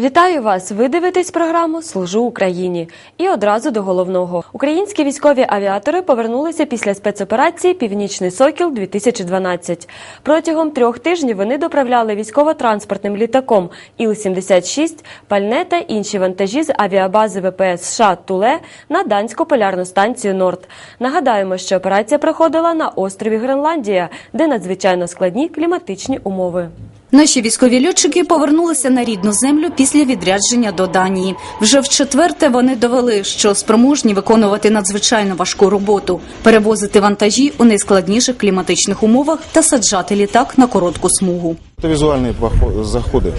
Вітаю вас! Ви дивитесь програму Служу Україні. І одразу до головного. Українські військові авіатори повернулися після спецоперації Північний Сокіл 2012 Протягом трьох тижнів вони доправляли військово-транспортним літаком Іл-76, пальне та інші вантажі з авіабази ВПС США Туле на данську полярну станцію Норд. Нагадаємо, що операція проходила на острові Гренландія, де надзвичайно складні кліматичні умови. Наші військові льотчики повернулися на рідну землю після відрядження до Данії. Вже в четверте вони довели, що спроможні виконувати надзвичайно важку роботу, перевозити вантажі у найскладніших кліматичних умовах та саджати літак на коротку смугу. Это визуальные похо- заходы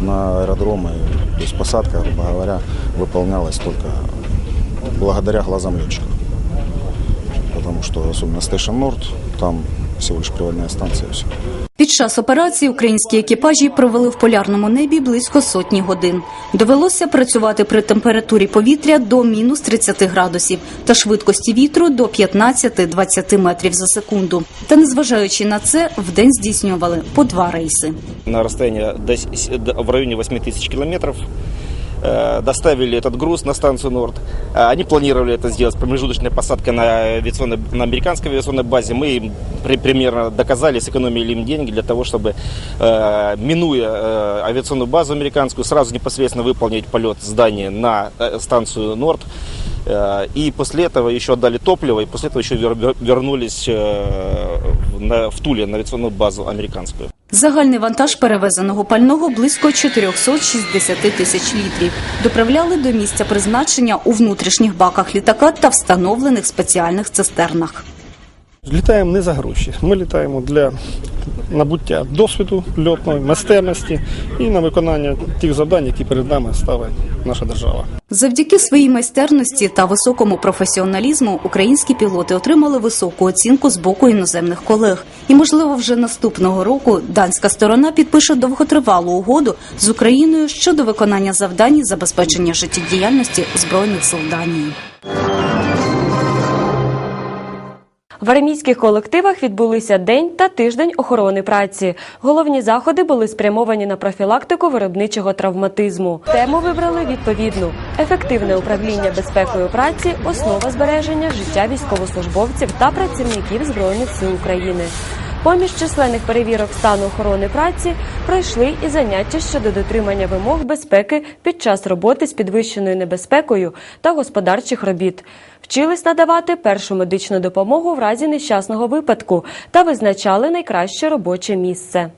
на аэродромы. То есть посадка, грубо говоря, выполнялась только благодаря глазам летчиков. Потому что, особенно Station Nord, там всего лишь приводная станция все. Під час операції українські екіпажі провели в полярному небі близько сотні годин. Довелося працювати при температурі повітря до мінус 30 градусів та швидкості вітру до 15-20 метрів за секунду. Та незважаючи на це, вдень здійснювали по два рейси. на с- до- в районе 8 тысяч километров. Э, Доставили этот груз на станцию Норд. Э, Они планировали это сделать с промежуточной посадкой на, авиационной, на американской авиационной базе. Мы им при- примерно доказали, сэкономили им деньги для того, чтобы, э, минуя э, авиационную базу американскую, сразу непосредственно выполнить полет здания на э, станцию Норд. Э, И после этого еще отдали топливо, и после этого еще вер- вер- вернулись в Туле на авиационную базу американскую. Загальний вантаж перевезеного пального близько 460 тисяч літрів. Доправляли до місця призначення у внутрішніх баках літака та встановлених спеціальних цистернах. Літаємо не за гроші. Ми літаємо для набуття досвіду льотної майстерності і на виконання тих завдань, які перед нами ставить наша держава. Завдяки своїй майстерності та високому професіоналізму українські пілоти отримали високу оцінку з боку іноземних колег. І, можливо, вже наступного року данська сторона підпише довготривалу угоду з Україною щодо виконання завдань забезпечення життєдіяльності збройних сил Данії. В армійських колективах відбулися день та тиждень охорони праці. Головні заходи були спрямовані на профілактику виробничого травматизму. Тему вибрали відповідну: ефективне управління безпекою праці, основа збереження життя військовослужбовців та працівників збройних сил України. Поміж численних перевірок стану охорони праці пройшли і заняття щодо дотримання вимог безпеки під час роботи з підвищеною небезпекою та господарчих робіт. Вчились надавати першу медичну допомогу в разі нещасного випадку та визначали найкраще робоче місце.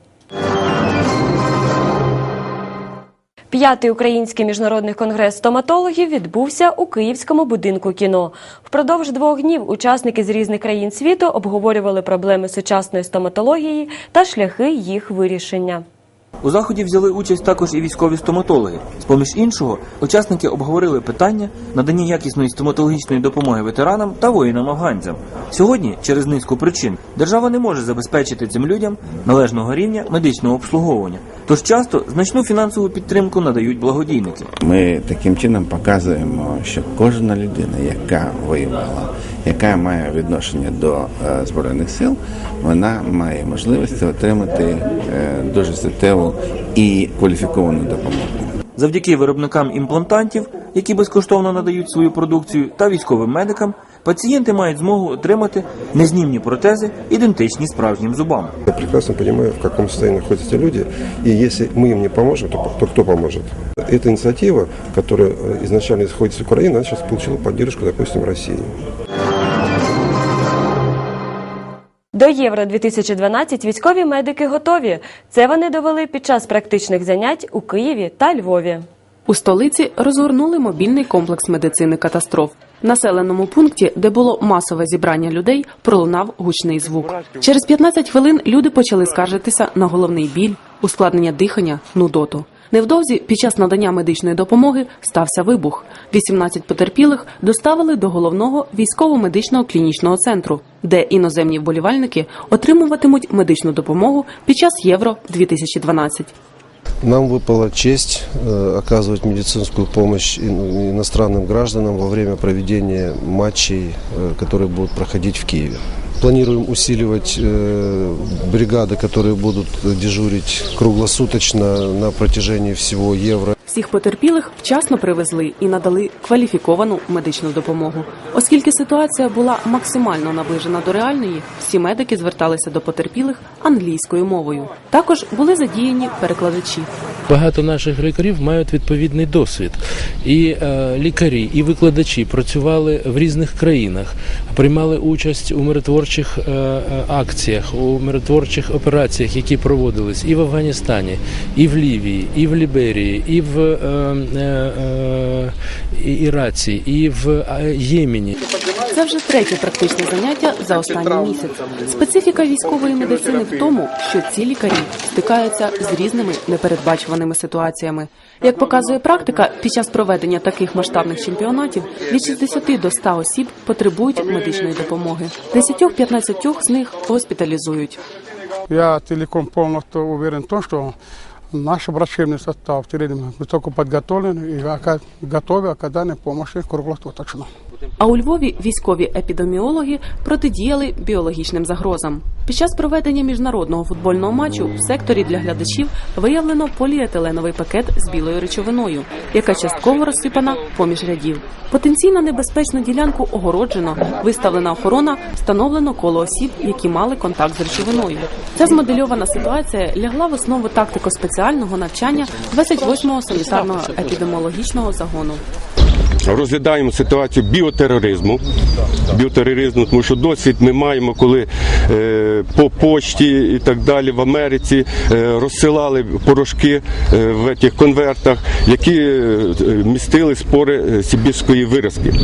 П'ятий український міжнародний конгрес стоматологів відбувся у Київському будинку кіно. Впродовж двох днів учасники з різних країн світу обговорювали проблеми сучасної стоматології та шляхи їх вирішення. У заході взяли участь також і військові стоматологи. З поміж іншого, учасники обговорили питання надання якісної стоматологічної допомоги ветеранам та воїнам-афганцям. Сьогодні, через низку причин, держава не може забезпечити цим людям належного рівня медичного обслуговування. Тож часто значну фінансову підтримку надають благодійники. Ми таким чином показуємо, що кожна людина, яка воювала, яка має відношення до е, збройних сил, вона має можливість отримати е, дуже суттєву і кваліфіковану допомогу. Завдяки виробникам імплантантів, які безкоштовно надають свою продукцію, та військовим медикам, пацієнти мають змогу отримати незнімні протези, ідентичні справжнім зубам. Я прекрасно понимаю, в каком состоянии находятся люди, и если мы им не поможем, то, то кто поможет? Эта инициатива, которая э, изначально исходит с Украины, она сейчас получила поддержку, допустим, России. До Євро 2012 військові медики готові. Це вони довели під час практичних занять у Києві та Львові. У столиці розгорнули мобільний комплекс медицини катастроф. Населеному пункті, де було масове зібрання людей, пролунав гучний звук. Через 15 хвилин люди почали скаржитися на головний біль, ускладнення дихання, нудоту. Невдовзі під час надання медичної допомоги стався вибух. 18 потерпілих доставили до головного військово-медичного клінічного центру, де іноземні вболівальники отримуватимуть медичну допомогу під час Євро 2012 Нам выпала честь э, оказывать медицинскую помощь ин- иностранным гражданам во время проведения матчей, э, которые будут проходить в Киеве. планируем усиливать э, бригады, которые будут дежурить круглосуточно на протяжении всего Евро. Всіх потерпілих вчасно привезли і надали кваліфіковану медичну допомогу. Оскільки ситуація була максимально наближена до реальної, всі медики зверталися до потерпілих англійською мовою. Також були задіяні перекладачі. Багато наших лікарів мають відповідний досвід. І е, лікарі, і викладачі працювали в різних країнах, приймали участь у миротворчих е, е, акціях, у миротворчих операціях, які проводились і в Афганістані, і в Лівії, і в Ліберії, і в е, е, е, і- Іраці, і в е, Ємені. Це вже третє практичне заняття за останній місяць. Специфіка військової медицини в тому, що ці лікарі стикаються з різними непередбачуваними ситуаціями. Як показує практика, під час проведення таких масштабних чемпіонатів від 60 до 100 осіб потребують медичної допомоги. 10-15 з них госпіталізують. Я целиком полностью уверен в том, что наш врачебный состав в целом высоко подготовлен и ока- готовы к оказанию помощи круглосуточно. А у Львові військові епідеміологи протидіяли біологічним загрозам. Під час проведення міжнародного футбольного матчу в секторі для глядачів виявлено поліетиленовий пакет з білою речовиною, яка частково розсипана поміж рядів. Потенційно небезпечну ділянку огороджено, виставлена охорона, встановлено коло осіб, які мали контакт з речовиною. Ця змодельована ситуація лягла в основу тактико-спеціального навчання 28-го санітарного епідеміологічного загону. Розглядаємо ситуацію біотероризму. Біотероризму, тому що досвід ми маємо, коли е, по почті і так далі в Америці е, розсилали порошки е, в цих конвертах, які містили спори Сібірської виразки.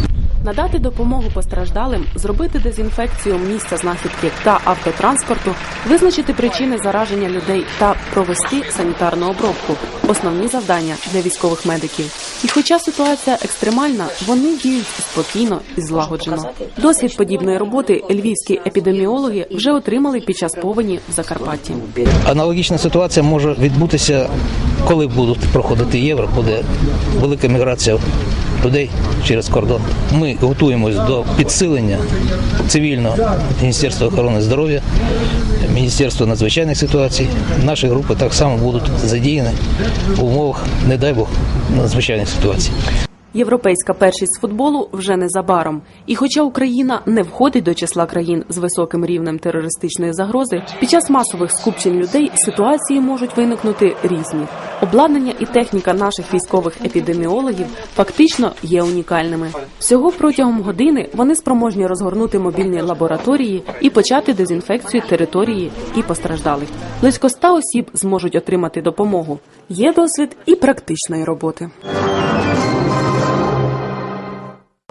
Надати допомогу постраждалим, зробити дезінфекцію місця знахідки та автотранспорту, визначити причини зараження людей та провести санітарну обробку основні завдання для військових медиків. І хоча ситуація екстремальна, вони діють спокійно і злагоджено. Досвід подібної роботи львівські епідеміологи вже отримали під час повені в Закарпатті. Аналогічна ситуація може відбутися, коли будуть проходити євро, буде велика міграція людей через кордон. Ми готуємось до підсилення цивільного Міністерства охорони здоров'я, Міністерства надзвичайних ситуацій. Наші групи так само будуть задіяні в умовах, не дай Бог, надзвичайних ситуацій. Європейська першість футболу вже незабаром. І хоча Україна не входить до числа країн з високим рівнем терористичної загрози, під час масових скупчень людей ситуації можуть виникнути різні. Обладнання і техніка наших військових епідеміологів фактично є унікальними. Всього протягом години вони спроможні розгорнути мобільні лабораторії і почати дезінфекцію території і постраждалих. Близько ста осіб зможуть отримати допомогу. Є досвід і практичної роботи.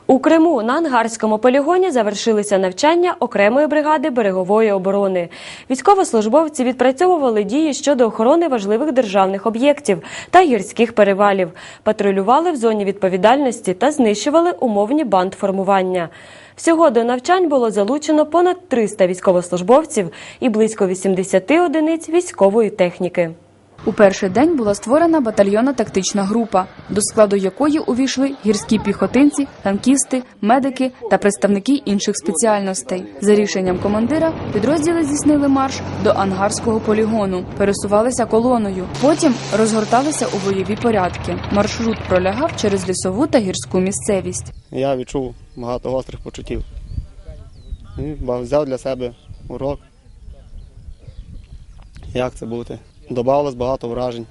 У Криму на ангарському полігоні завершилися навчання окремої бригади берегової оборони. Військовослужбовці відпрацьовували дії щодо охорони важливих державних об'єктів та гірських перевалів, патрулювали в зоні відповідальності та знищували умовні бандформування. Всього до навчань було залучено понад 300 військовослужбовців і близько 80 одиниць військової техніки. У перший день була створена батальйонна тактична група, до складу якої увійшли гірські піхотинці, танкісти, медики та представники інших спеціальностей. За рішенням командира підрозділи здійснили марш до ангарського полігону, пересувалися колоною. Потім розгорталися у бойові порядки. Маршрут пролягав через лісову та гірську місцевість. Я відчув багато гострих почуттів. І взяв для себе урок. Як це бути? Добавилось багато вражень.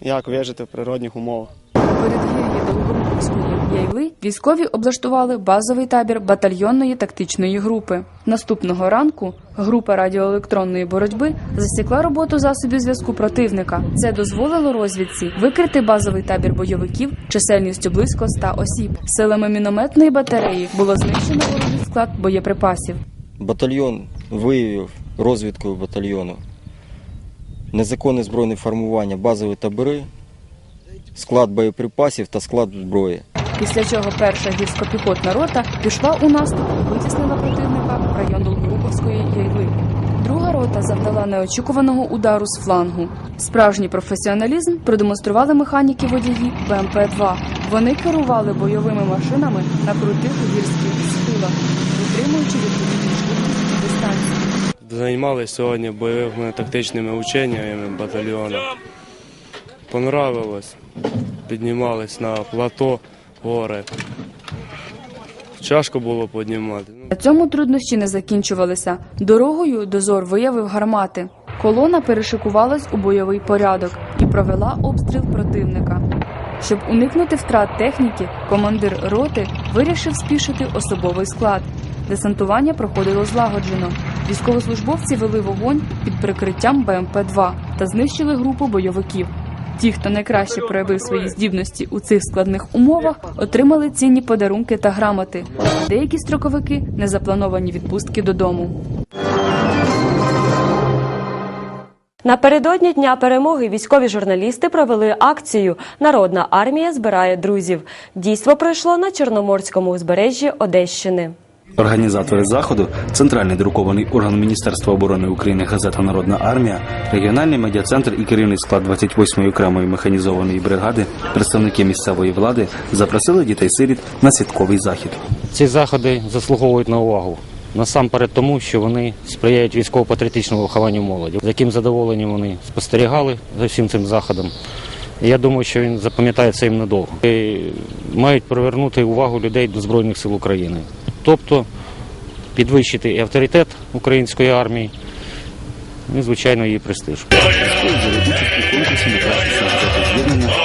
Як вижити в природних умовах. Довгоруковської яйли військові облаштували базовий табір батальйонної тактичної групи. Наступного ранку група радіоелектронної боротьби засікла роботу засобів зв'язку противника. Це дозволило розвідці викрити базовий табір бойовиків чисельністю близько 100 осіб. Силами мінометної батареї було знищено ворожий склад боєприпасів. Батальйон виявив розвідкою батальйону незаконне збройне формування, базові табори, склад боєприпасів та склад зброї. Після чого перша гірсько-піхотна рота пішла у наступ витіснила противника в район Долгоруковської яйви. Друга рота завдала неочікуваного удару з флангу. Справжній професіоналізм продемонстрували механіки водії БМП-2. Вони керували бойовими машинами на крутих гірських схилах. силах, витримуючи відповідну швидкість. Займалися сьогодні бойовими тактичними ученнями батальйону. Понравилось. Піднімались на плато гори. Тяжко було піднімати. На цьому труднощі не закінчувалися. Дорогою дозор виявив гармати. Колона перешикувалась у бойовий порядок і провела обстріл противника. Щоб уникнути втрат техніки, командир роти вирішив спішити особовий склад. Десантування проходило злагоджено. Військовослужбовці вели вогонь під прикриттям БМП-2 та знищили групу бойовиків. Ті, хто найкраще проявив свої здібності у цих складних умовах, отримали цінні подарунки та грамоти. Деякі строковики незаплановані відпустки додому. Напередодні дня перемоги військові журналісти провели акцію Народна армія збирає друзів. Дійство пройшло на Чорноморському узбережжі Одещини. Організатори заходу, центральний друкований орган Міністерства оборони України газета Народна армія, регіональний медіа-центр і керівний склад 28-ї окремої механізованої бригади, представники місцевої влади запросили дітей-сиріт на святковий захід. Ці заходи заслуговують на увагу. Насамперед тому, що вони сприяють військово-патріотичному вихованню молоді, з яким задоволенням вони спостерігали за всім цим заходом. Я думаю, що він запам'ятається їм надовго. І мають привернути увагу людей до Збройних сил України. Тобто підвищити авторитет української армії, і, звичайно, її престиж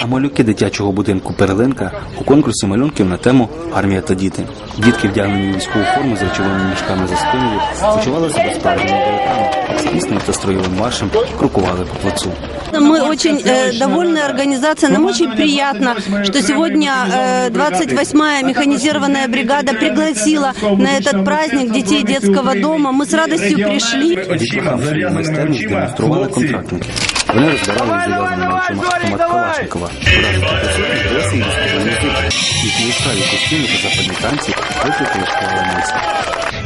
а малюки дитячого будинку Перлинка у конкурсі малюнків на тему Армія та діти. Дітки, вдягнені у військову форму з речовими мішками за спиною, почували себе справжніми вояками, з піснею та строєвим маршем крокували по плацу. Мы очень э, довольны организацией. Нам очень приятно, что сегодня э, 28-я механизированная бригада пригласила на этот праздник детей детского дома. Мы с радостью пришли. Дітлахам свою майстерність демонстрували контрактники. Вони розбирали з зав'язаними очима автомат Калашникова. Вразити присутніх досі військові музики. Їхні яскраві костюми та западні танці викликали шквал емоцій.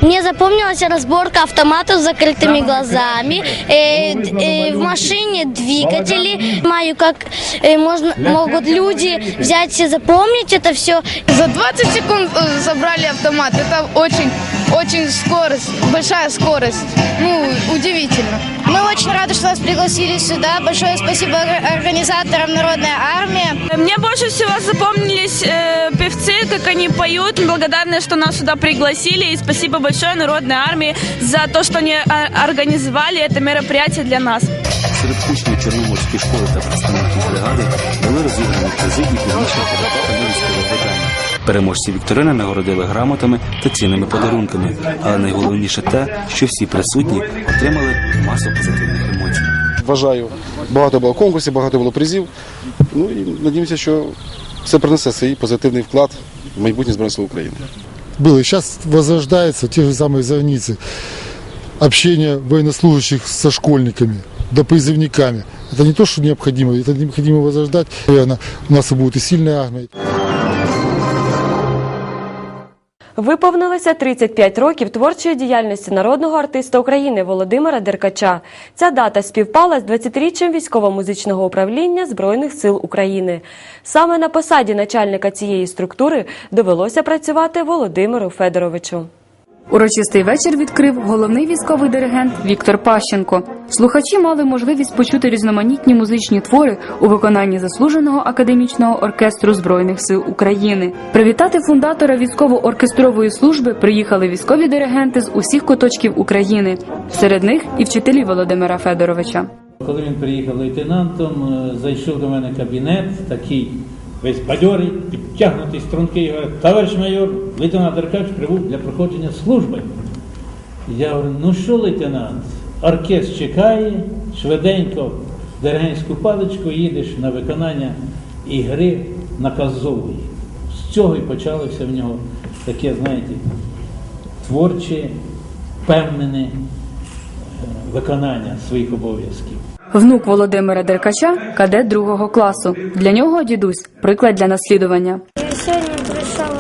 Мне запомнилась разборка автомата с закрытыми глазами, э, д- э, в машине двигатели. Знаю, как э, можно, могут люди взять и запомнить это все. За 20 секунд э, забрали автомат. Это очень, очень скорость, большая скорость. Ну, удивительно. Мы очень рады, что вас пригласили сюда. Большое спасибо организаторам Народной армии. Мне больше всего запомнились э, певцы, как они поют. Благодарны, что нас сюда пригласили. И спасибо большое Народной армии за то, что они а, организовали это мероприятие для нас. Серед учнів Чорноморської школи та представників бригади були розіграні призи і північна та військове завдання. Переможці вікторини нагородили грамотами та цінними подарунками. Але найголовніше те, що всі присутні отримали масу позитивних емоцій. Вважаю, багато було конкурсів, багато було призів. Ну і надіємося, що це принесе свій позитивний вклад в майбутнє Збройних сил України. было. И сейчас возрождается те же самые зорницы. Общение военнослужащих со школьниками, да призывниками. Это не то, что необходимо, это необходимо возрождать. Наверное, у нас и будет и сильная армия. Виповнилося 35 років творчої діяльності народного артиста України Володимира Деркача. Ця дата співпала з 20-річчям військово-музичного управління Збройних сил України. Саме на посаді начальника цієї структури довелося працювати Володимиру Федоровичу. Урочистий вечір відкрив головний військовий диригент Віктор Пащенко. Слухачі мали можливість почути різноманітні музичні твори у виконанні заслуженого академічного оркестру збройних сил України. Привітати фундатора військово-оркестрової служби приїхали військові диригенти з усіх куточків України. Серед них і вчителі Володимира Федоровича. Коли він приїхав лейтенантом, е, зайшов до мене кабінет, такий весь бадьорий, підтягнутий стрункий, і говорить, товариш майор, лейтенант Деркач прибув для проходження служби. Я говорю, ну що, лейтенант, оркестр чекає, швиденько в диригентську паличку їдеш на виконання ігри наказової. З цього і почалося в нього таке, знаєте, творче, впевнене е, виконання своїх обов'язків. Внук Володимира Деркача кадет другого класу. Для нього дідусь приклад для наслідування. Я сьогодні прийшов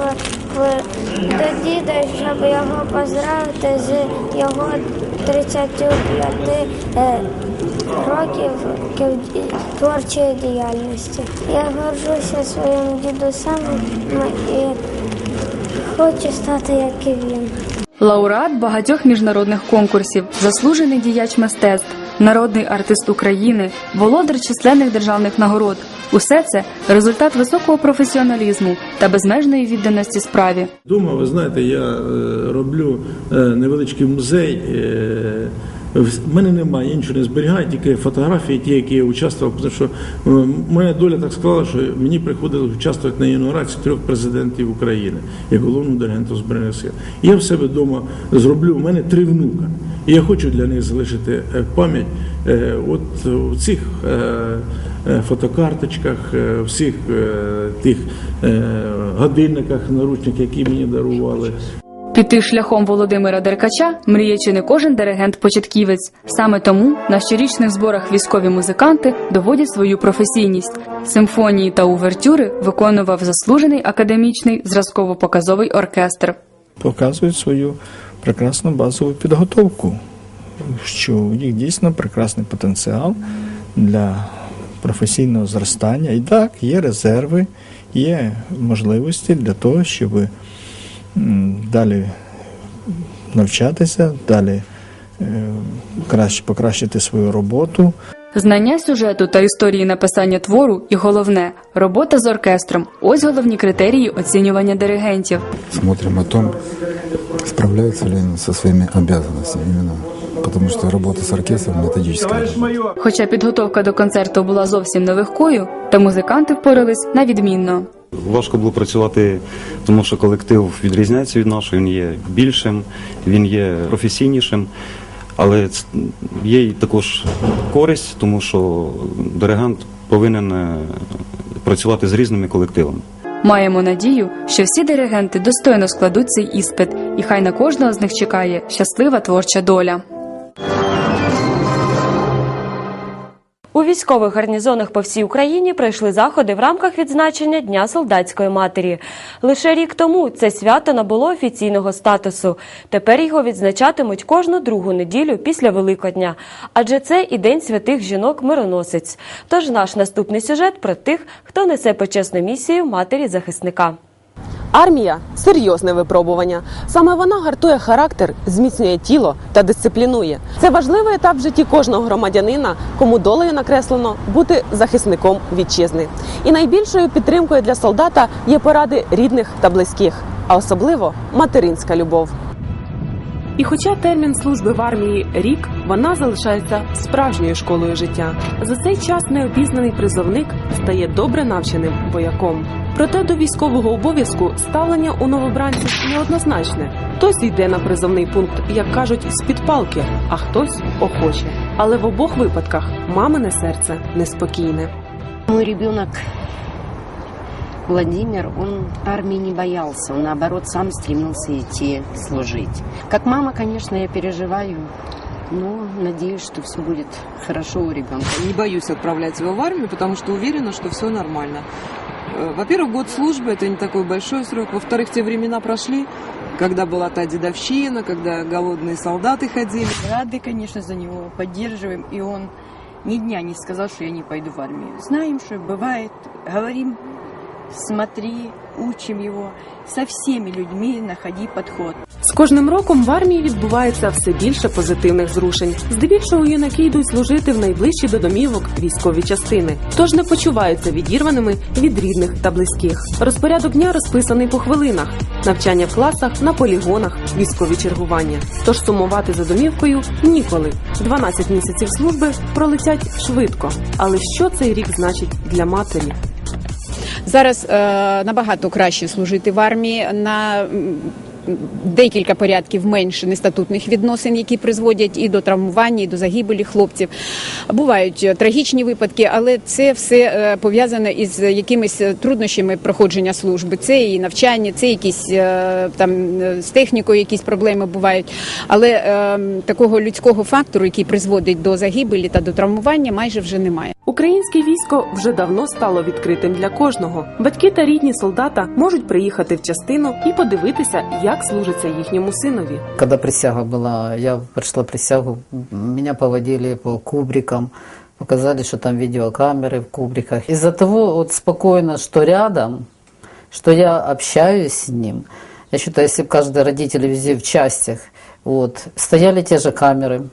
в- до діда, щоб його поздравити з його 35 е, років творчої діяльності. Я горжуся своїм дідусем і хочу стати, як і він. Лауреат багатьох міжнародних конкурсів, заслужений діяч мистецтв, народний артист України, володар численних державних нагород. Усе це результат високого професіоналізму та безмежної відданості справі. Думаю, ви знаєте, я е, роблю е, невеличкий музей. В мене немає, я нічого не зберігаю, тільки фотографії, ті, які я участвував, тому що е, моя доля так склала, що мені приходилось участвувати на інаугурації трьох президентів України як головному диригенту Збройних сил. Я в себе вдома зроблю, у мене три внука. І я хочу для них залишити е, пам'ять е, от у цих фотокарточках, всіх тих годинниках, наручниках, які мені дарували. Піти шляхом Володимира Деркача мріє чи не кожен диригент-початківець. Саме тому на щорічних зборах військові музиканти доводять свою професійність. Симфонії та увертюри виконував заслужений академічний зразково-показовий оркестр. показують свою прекрасну базову підготовку, що у них дійсно прекрасний потенціал для професійного зростання. І так, є резерви, є можливості для того, щоб м, далі навчатися, далі е, краще покращити свою роботу. Знання сюжету та історії написання твору і головне робота з оркестром. Ось головні критерії оцінювання диригентів. Смотрим о том, справляются ли они со своими обязанностями именно. Потому что работа с оркестром методическая. Хоча підготовка до концерту була зовсім нелегкою, та музиканти впорались на відмінно. Важко було працювати, тому що колектив відрізняється від нашого, він є більшим, він є професійнішим. Але є також користь, тому що диригент повинен е, працювати з різними колективами. Маємо надію, що всі диригенти достойно складуть цей іспит, і хай на кожного з них чекає щаслива творча доля. У військових гарнізонах по всій Україні пройшли заходи в рамках відзначення Дня солдатської матері. Лише рік тому це свято набуло офіційного статусу. Тепер його відзначатимуть кожну другу неділю після Великодня. Адже це і День святих жінок-мироносець. Тож наш наступний сюжет про тих, хто несе почесну місію матері захисника. Армія серйозне випробування. Саме вона гартує характер, зміцнює тіло та дисциплінує. Це важливий етап в житті кожного громадянина, кому долею накреслено бути захисником вітчизни. І найбільшою підтримкою для солдата є поради рідних та близьких, а особливо материнська любов. І хоча термін служби в армії рік, вона залишається справжньою школою життя. За цей час необізнаний призовник стає добре навченим вояком. Проте до військового обов'язку ставлення у новобранців неоднозначне. Хтось йде на призовний пункт, як кажуть, з під палки, а хтось охоче. Але в обох випадках мамине серце неспокійне. Мой ребенок Владимир, он армии не боялся, он наоборот сам стремился идти служить. Как мама, конечно, я переживаю, но надеюсь, что все будет хорошо у ребенка. Не боюсь отправлять его в армию, потому что уверена, что все нормально. Э, Во-первых, год службы это не такой большой срок. Во-вторых, те времена прошли, когда была та дедовщина, когда голодные солдаты ходили. Рады, конечно, за него, поддерживаем, и он ни дня не сказал, что я не пойду в армию. Знаем, что бывает, говорим, смотри, учим его, со всеми людьми находи подход. З кожним роком в армії відбувається все більше позитивних зрушень. Здебільшого юнаки йдуть служити в найближчі до домівок військові частини, тож не почуваються відірваними від рідних та близьких. Розпорядок дня розписаний по хвилинах: навчання в класах, на полігонах, військові чергування. Тож сумувати за домівкою ніколи. 12 місяців служби пролетять швидко. Але що цей рік значить для матері? Зараз е, набагато краще служити в армії на декілька порядків менше нестатутних відносин, які призводять і до травмування, і до загибелі хлопців. Бувають е, трагічні випадки, але це все е, пов'язане із якимись труднощами проходження служби. Це і навчання, це якісь е, там е, з технікою, якісь проблеми бувають. Але е, такого людського фактору, який призводить до загибелі та до травмування, майже вже немає. Українське військо вже давно стало відкритим для кожного. Батьки та рідні солдата можуть приїхати в частину і подивитися, як служиться їхньому синові. Когда присяга была, я пришла присягу, меня поводили по кубрикам, показали, что там видеокамеры в кубриках. Из-за того вот спокойно, что рядом, что я общаюсь с ним, Я считаю, если бы каждый родитель везде в частях, вот, стояли те же камеры,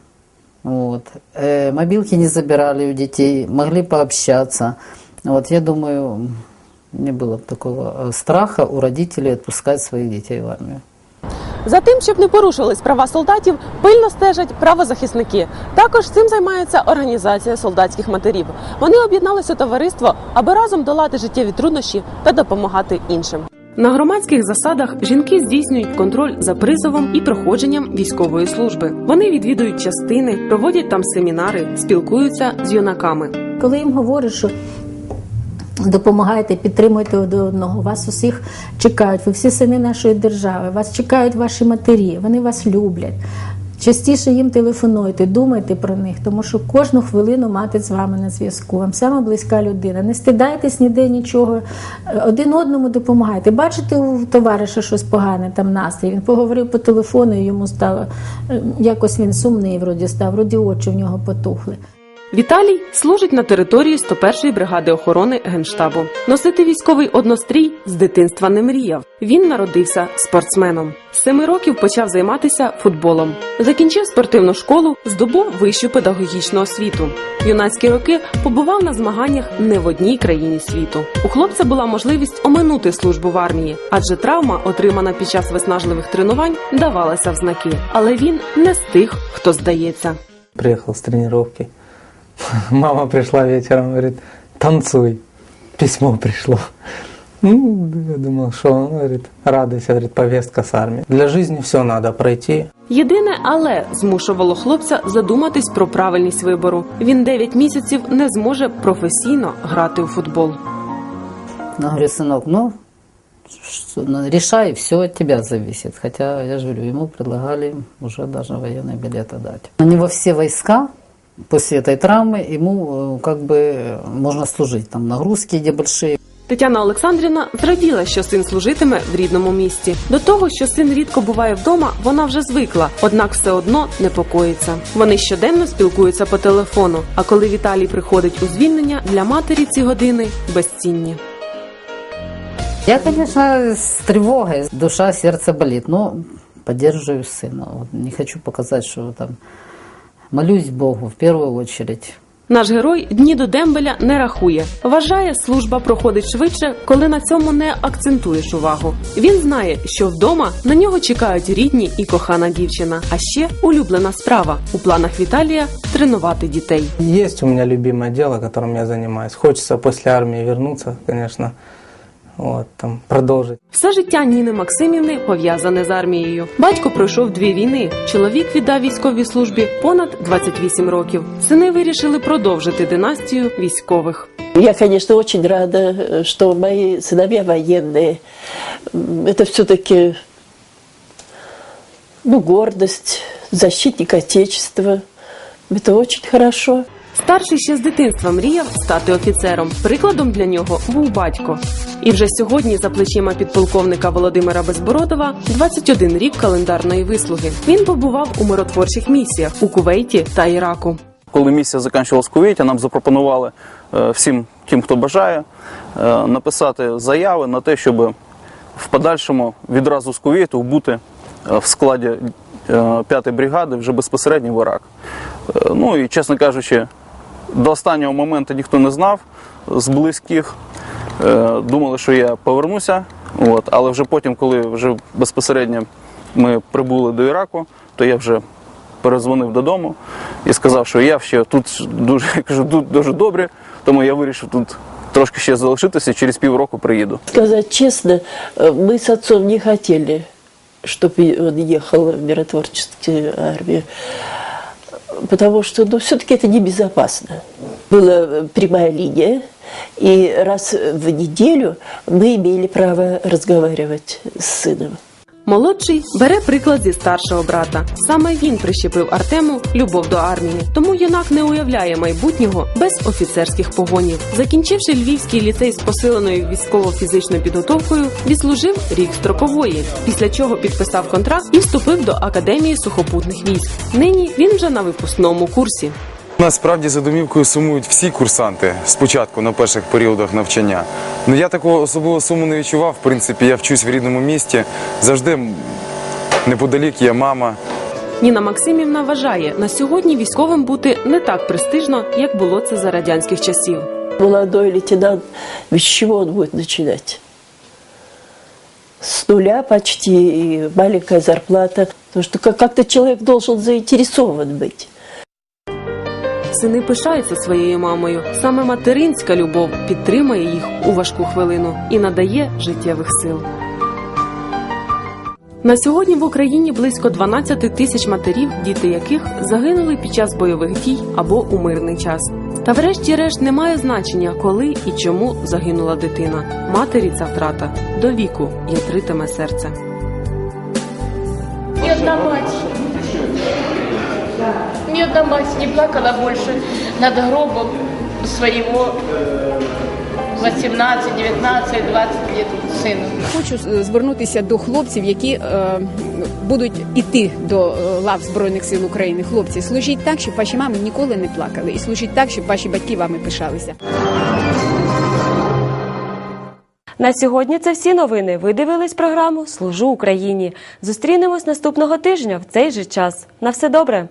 вот, э, мобилки не забирали у детей, могли пообщаться. Вот, я думаю, не было бы такого э, страха у родителей отпускать своих детей в армию. За тим, щоб не порушувались права солдатів, пильно стежать правозахисники. Також цим займається організація солдатських матерів. Вони об'єдналися у товариство, аби разом долати життєві труднощі та допомагати іншим. На громадських засадах жінки здійснюють контроль за призовом і проходженням військової служби. Вони відвідують частини, проводять там семінари, спілкуються з юнаками. Коли їм говорять, що допомагайте, підтримуйте один одного, вас усіх чекають, ви всі сини нашої держави, вас чекають ваші матері, вони вас люблять. Частіше їм телефонуйте, думайте про них, тому що кожну хвилину мати з вами на зв'язку. Вам саме близька людина. Не стидайтесь ніде нічого, один одному допомагайте. Бачите у товариша щось погане, там настрій. Він поговорив по телефону, і йому стало е, якось він сумний, вроді став, вроді очі в нього потухли. Віталій служить на території 101-ї бригади охорони генштабу. Носити військовий однострій з дитинства не мріяв. Він народився спортсменом. З семи років почав займатися футболом. Закінчив спортивну школу, здобув вищу педагогічну освіту. Юнацькі роки побував на змаганнях не в одній країні світу. У хлопця була можливість оминути службу в армії, адже травма, отримана під час виснажливих тренувань, давалася в знаки. Але він не з тих, хто здається. Приехал с тренировки. Мама пришла вечером, говорит, танцуй. Письмо пришло. Ну, я думал, что он говорит, радуйся, говорит, повестка с армии. Для жизни все надо пройти. Єдине, але змушувало хлопця задуматись про правильність вибору. Він 9 місяців не зможе професійно грати у футбол. Я говорю, сынок, ну, ну, решай, все от тебя зависит. Хотя, я же говорю, ему предлагали уже даже военный билет отдать. На него все войска после этой травмы, ему э, как бы э, можно служить. Там нагрузки где большие. Тетяна Олександрівна зраділа, що син служитиме в рідному місті. До того, що син рідко буває вдома, вона вже звикла, однак все одно непокоїться. Вони щоденно спілкуються по телефону. А коли Віталій приходить у звільнення, для матері ці години безцінні. Я, конечно, с тревогой. Душа, сердце болит. Но поддерживаю сына. Вот не хочу показать, что там молюсь Богу в первую очередь. Наш герой дні до дембеля не рахує. Вважає, служба проходить швидше, коли на цьому не акцентуєш увагу. Він знає, що вдома на нього чекають рідні і кохана дівчина. А ще улюблена справа у планах Віталія тренувати дітей. Есть у меня любимое дело, которым я занимаюсь. Хочется после армии вернуться, конечно, вот, там, продолжить. Все життя Ніни Максимівни пов'язане з армією. Батько пройшов дві війни. Чоловік віддав військовій службі понад 28 років. Сини вирішили продовжити династію військових. Я, конечно, очень рада, э, что мои сыновья военные. М, Это все-таки ну, гордость, защитник Отечества. Это очень хорошо. Старший ще з дитинства мріяв стати офіцером. Прикладом для нього був батько. І вже сьогодні за плечима підполковника Володимира Безбородова 21 рік календарної вислуги. Він побував у миротворчих місіях у Кувейті та Іраку. Коли місія закінчилась в Кувейті, нам запропонували е, всім тим, хто бажає, е, написати заяви на те, щоб в подальшому відразу з Кувейту бути е, в складі 5-ї бригади вже безпосередньо в Ірак. Ну і, чесно кажучи, до останнього моменту ніхто не знав з близьких. Е, Думали, що я повернуся, от, але вже потім, коли вже безпосередньо ми прибули до Іраку, то я вже перезвонив додому і сказав, що я ще тут дуже я кажу, тут дуже добре, тому я вирішив тут трошки ще залишитися, через півроку приїду. Сказать честно, э, мы с отцом не хотели, чтобы он ехал в миротворческую армию. Потому что, ну, все-таки это небезопасно. Была э, прямая линия, и раз в неделю мы имели право разговаривать с сыном. Молодший бере приклад зі старшого брата. Саме він прищепив Артему любов до армії. Тому юнак не уявляє майбутнього без офіцерських погонів. Закінчивши Львівський ліцей з посиленою військово-фізичною підготовкою, відслужив рік строкової, після чого підписав контракт і вступив до академії сухопутних військ. Нині він вже на випускному курсі. Насправді за домівкою сумують всі курсанти спочатку на перших періодах навчання. Ну я такого особливого суму не відчував. В принципі, я вчусь в рідному місті. Завжди неподалік є мама. Ніна Максимівна вважає, на сьогодні військовим бути не так престижно, як було це за радянських часів. Молодой лейтенант, ведь с чего он будет начинать? С нуля почти и маленькая зарплата. Потому что как- как-то человек должен заинтересован быть. Сини пишаються своєю мамою. Саме материнська любов підтримує їх у важку хвилину і надає життєвих сил. На сьогодні в Україні близько 12 тисяч матерів, діти яких загинули під час бойових дій або у мирний час. Та врешті-решт немає значення, коли і чому загинула дитина. Матері ця втрата до віку ятритиме серце. Одна мать не плакала больше над гробом своего 18, 19, 20 лет сына. Хочу е, звернутися до хлопців, які е, будуть іти до е, лав Збройних сил України. Хлопці, служіть так, щоб ваші мами ніколи не плакали, і служіть так, щоб ваші батьки вами пишалися. На сьогодні це всі новини. Ви дивились програму Служу Україні. Зустрінемось наступного тижня в цей же час. На все добре.